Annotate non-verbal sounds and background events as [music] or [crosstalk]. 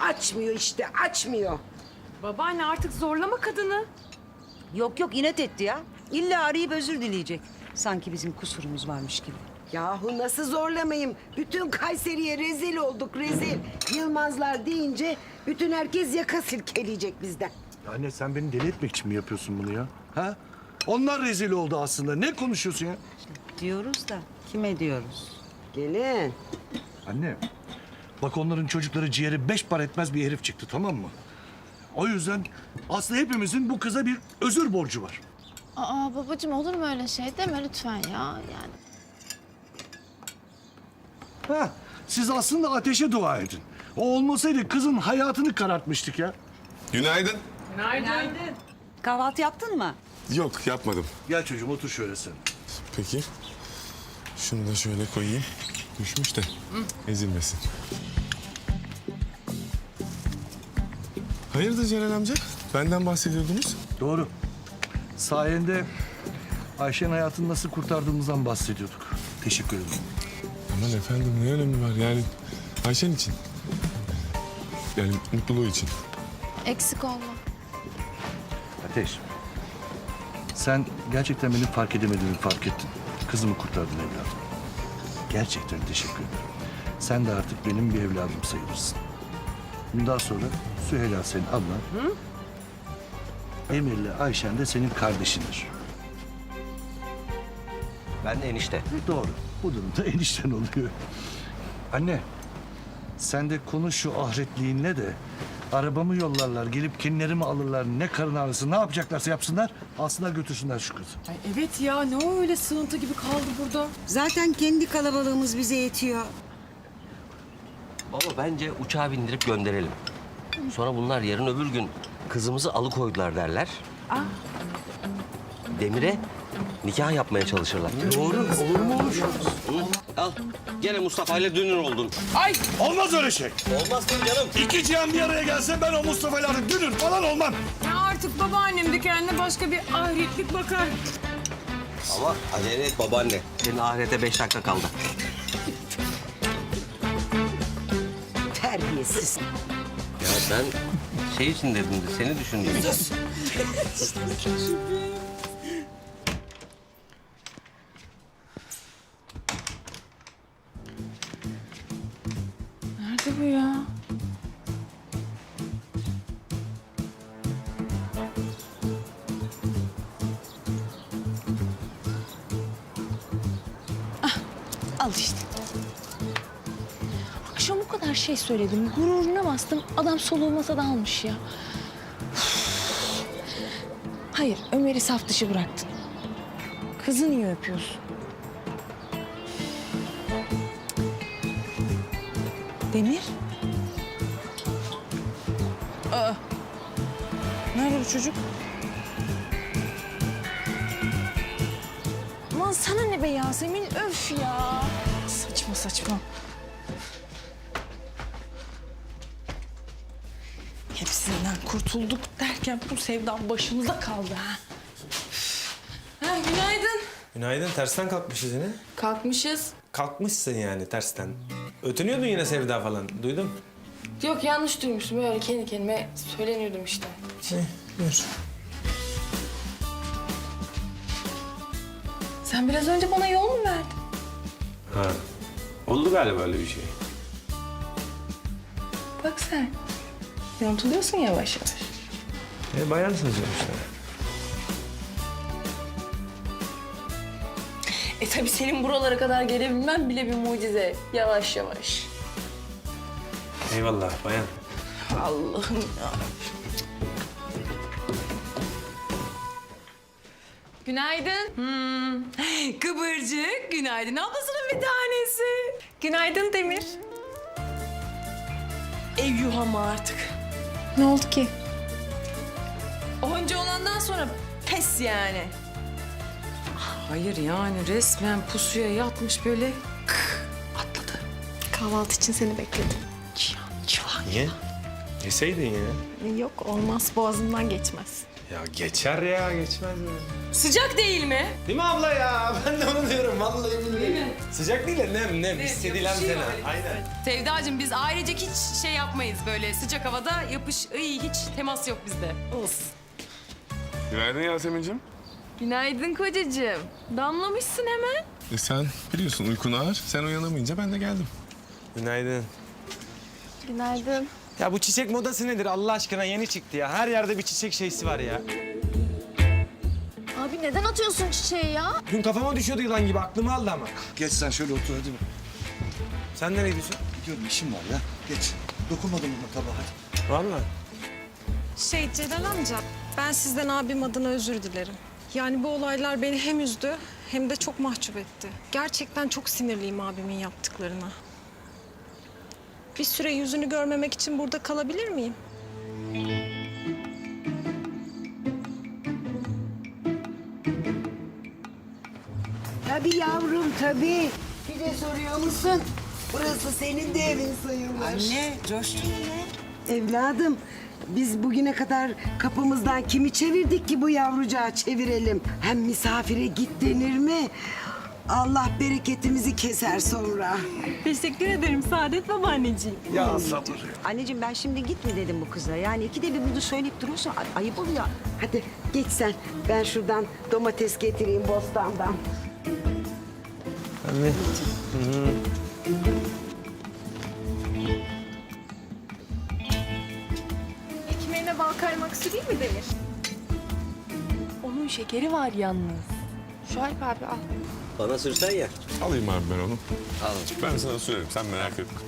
Açmıyor işte açmıyor. Babaanne artık zorlama kadını. Yok yok inat etti ya. İlla arayıp özür dileyecek. Sanki bizim kusurumuz varmış gibi. Yahu nasıl zorlamayayım? Bütün Kayseri'ye rezil olduk rezil. Yılmazlar deyince bütün herkes yaka silkeleyecek bizden. Anne sen beni deli etmek için mi yapıyorsun bunu ya? Ha? Onlar rezil oldu aslında. Ne konuşuyorsun ya? Diyoruz da kime diyoruz? Gelin. Anne, bak onların çocukları ciğeri beş par etmez bir herif çıktı tamam mı? O yüzden aslında hepimizin bu kıza bir özür borcu var. Aa babacığım olur mu öyle şey deme lütfen ya yani. Ha, siz aslında ateşe dua edin. O olmasaydı kızın hayatını karartmıştık ya. Günaydın. Kahvaltı yaptın mı? Yok yapmadım. Gel çocuğum otur şöyle sen. Peki. Şunu da şöyle koyayım. Düşmüş de ezilmesin. Hayırdır Celal amca? Benden bahsediyordunuz. Doğru. Sayende Ayşe'nin hayatını nasıl kurtardığımızdan bahsediyorduk. Teşekkür ederim. Aman efendim ne önemi var yani Ayşen için. Yani mutluluğu için. Eksik olma. Ateş. Sen gerçekten benim fark edemediğimi fark ettin. Kızımı kurtardın evladım. Gerçekten teşekkür ederim. Sen de artık benim bir evladım sayılırsın. Bundan sonra Süheyla senin ablan. Emir'le Ayşen de senin kardeşindir. Ben de enişte. Doğru. Bu durumda [laughs] enişten oluyor. Anne, sen de konuş şu ahretliğinle de arabamı yollarlar, gelip kinlerimi alırlar, ne karın ağrısı, ne yapacaklarsa yapsınlar, alsınlar götürsünler şu kızı. Ay evet ya ne o öyle sığıntı gibi kaldı burada. Zaten kendi kalabalığımız bize yetiyor. Baba bence uçağa bindirip gönderelim. Sonra bunlar yarın öbür gün kızımızı alıkoydular derler. Demir'e nikah yapmaya çalışırlar. Doğru, olur mu olur? Al. Gene Mustafa ile dünür oldun. Olmaz öyle şey. Olmaz tabii canım. İki cihan bir araya gelse ben o Mustafa'yla artık dünür falan olmam. Ya artık babaannem de kendine başka bir ahiretlik bakar. Ama acele et babaanne. Senin ahirete beş dakika kaldı. Terbiyesiz. Ya ben şey için dedim de seni düşündüm. Nerede bu ya? Al işte. Akşam o kadar şey söyledim. Gururuna bastım. Adam soluğu masada almış ya. Hayır, Ömer'i saf dışı bıraktın. Kızı niye öpüyorsun? Demir? Aa. Nerede bu çocuk? Aman sana ne be Yasemin? Öf ya. Saçma saçma. Hepsinden kurtulduk derken bu sevdan başımıza kaldı ha. Ha, günaydın. Günaydın. Tersten kalkmışız yine. Kalkmışız. Kalkmışsın yani tersten. Ötünüyordun yine Sevda falan. Duydum. Yok yanlış duymuşum. Öyle kendi kendime söyleniyordum işte. Eh, buyur. Sen biraz önce bana yol mu verdin? Ha. Oldu galiba öyle bir şey. Bak sen. Yontuluyorsun yavaş yavaş. E, bayansın sonuçta. E tabii senin buralara kadar gelebilmem bile bir mucize. Yavaş yavaş. Eyvallah bayan. Allah'ım ya. Günaydın. Hmm. Kıvırcık, günaydın ablasının bir tanesi. Günaydın Demir. Ev yuhama artık. Ne oldu ki? Onca olandan sonra pes yani. Hayır yani resmen pusuya yatmış böyle kıh, atladı. Kahvaltı için seni bekledim. Niye? Yeseydin ya. Yok olmaz boğazımdan geçmez. Ya geçer ya geçmez mi? Sıcak değil mi? Değil mi abla ya? [laughs] Ben de onu diyorum vallahi billahi. Sıcak değil de nem nem hissedilen fena. Aynen. Sevdacığım biz ailecek hiç şey yapmayız böyle sıcak havada yapış iyi hiç temas yok bizde. Olsun. Günaydın Yasemin'cim. Günaydın kocacığım. Damlamışsın hemen. E sen biliyorsun uykun ağır. Sen uyanamayınca ben de geldim. Günaydın. Günaydın. Ya bu çiçek modası nedir Allah aşkına yeni çıktı ya. Her yerde bir çiçek şeysi var ya. Abi neden atıyorsun çiçeği ya? Dün kafama düşüyordu yılan gibi aklımı aldı ama. Geç sen şöyle otur hadi. Sen nereye gidiyorsun? Gidiyorum işim var ya. Geç. Dokunmadım buna tabağa hadi. Vallahi. Şey Celal amca, ben sizden abim adına özür dilerim. Yani bu olaylar beni hem üzdü hem de çok mahcup etti. Gerçekten çok sinirliyim abimin yaptıklarına. Bir süre yüzünü görmemek için burada kalabilir miyim? Tabii yavrum tabii. Bir de soruyor musun? Burası senin de evin sayılır. Anne coştun yine. Evladım biz bugüne kadar kapımızdan kimi çevirdik ki bu yavrucağı çevirelim? Hem misafire git denir mi? Allah bereketimizi keser sonra. Teşekkür ederim Saadet babaanneciğim. Ya sabır. Anneciğim ben şimdi git mi dedim bu kıza. Yani ikide bir bunu söyleyip duruyorsa ay- ayıp oluyor. Hadi geç sen. Ben şuradan domates getireyim bostandan. Anne. Kaymak süreyim mi Demir? Onun şekeri var yalnız. Şuayb abi al. Bana sürsen ya. Alayım abi ben onu. Al. Ben sana sürerim sen merak etme.